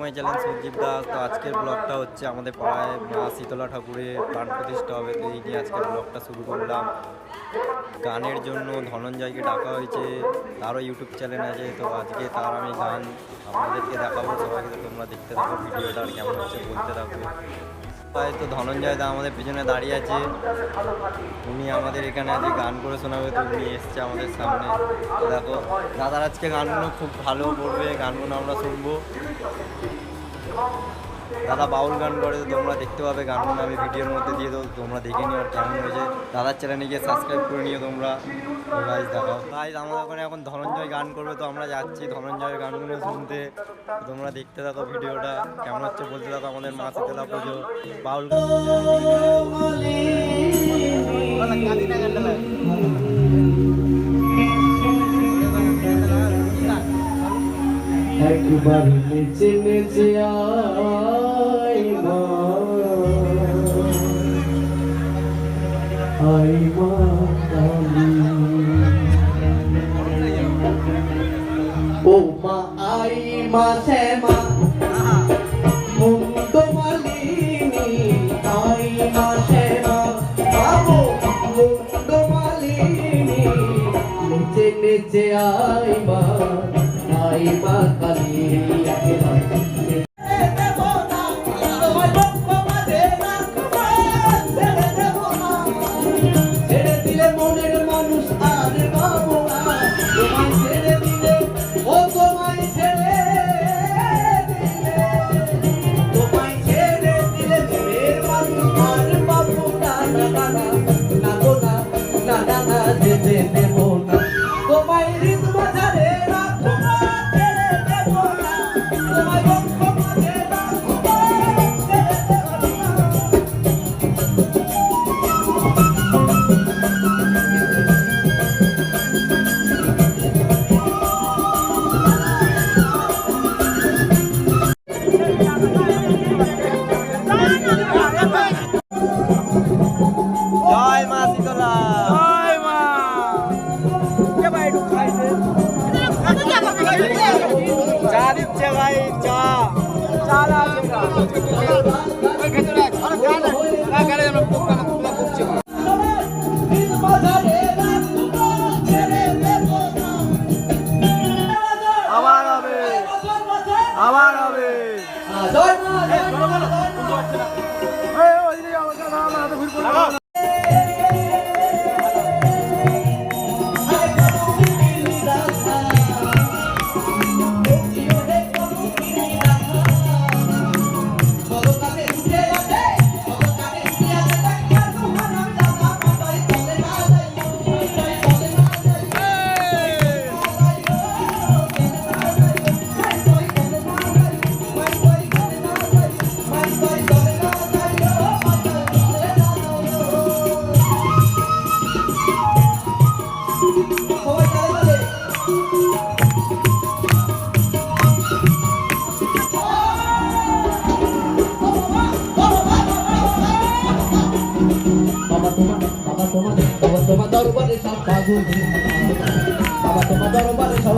মাই channel Sanjeev Das. তো আজকের ব্লগটা হচ্ছে আমাদের পাড়ায় মা শীতলা ঠাকুরের প্রাণ প্রতিষ্ঠা হবে। তো এই নিয়ে আজকের ব্লগটা শুরু করলাম। গানের জন্য ধনঞ্জয়কে ডাকা হয়েছে। তারও ইউটিউব চ্যানেল আছে। তো আজকে তার আমি গান আপনাদেরকে দেখাবো। সবাইকে তোমরা দেখতে থাকো। ভিডিওটা আর কেমন হচ্ছে বলতে থাকো। তাই তো ধনঞ্জয় দা আমাদের পিছনে দাঁড়িয়ে আছে। উনি আমাদের এখানে আজকে গান করে শোনাবে, তো উনি এসছে আমাদের সামনে। দেখো, দাদার আজকে গানগুলো খুব ভালো করবে, গানগুলো আমরা শুনব। দাদা বাউল গান করে তোমরা দেখতে পাবে গানগুলো আমি ভিডিওর মধ্যে দিয়ে দেবো তোমরা দেখে নিও কেমন হয়েছে দাদার চ্যানেলে গিয়ে সাবস্ক্রাইব করে নিও তোমরা গাইজ দেখাও গাইজ আমাদের ওখানে এখন ধনঞ্জয় গান করবে তো আমরা যাচ্ছি ধনঞ্জয়ের গানগুলো শুনতে তোমরা দেখতে থাকো ভিডিওটা কেমন হচ্ছে বলতে থাকো আমাদের মা শীতলা পুজো বাউল গান একবার নেচে নেচে আই মা। আই মা ও মা আই মা শ্যামা। আই দরবারে সব পাগল বাবা তোমার দরবারে সব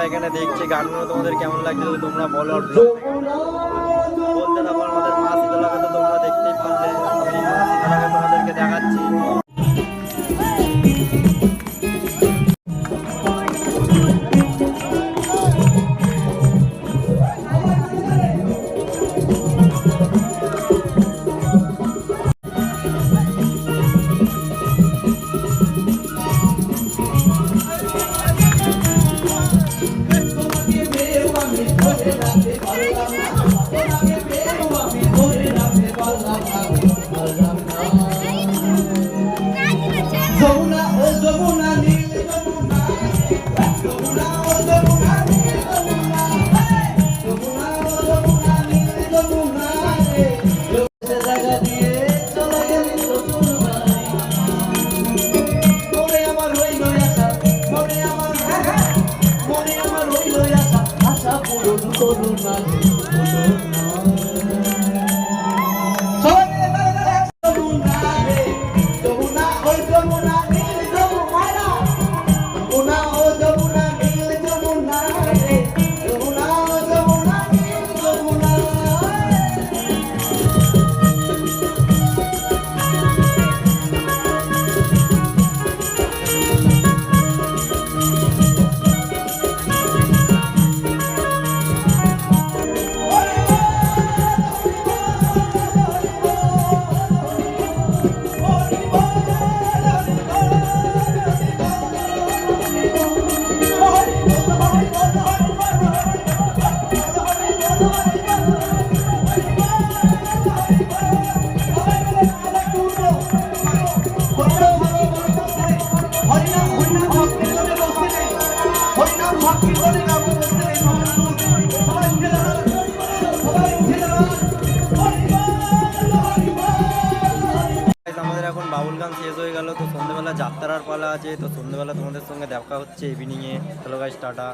স্টেজে তো আমরা এখানে দেখছি গানগুলো তোমাদের কেমন লাগছে যদি তোমরা বলো আর ব্লগ বলতে থাকো আমাদের মা শীতলাকে তো তোমরা দেখতেই পারলে। আমি মা তোমাদেরকে দেখাচ্ছি। তো সন্ধ্যেবেলা যাত্রার পালা আছে, তো সন্ধ্যেবেলা তোমাদের সঙ্গে দেখা হচ্ছে ইভিনিংয়ে হ্যালো গাইস টাটা।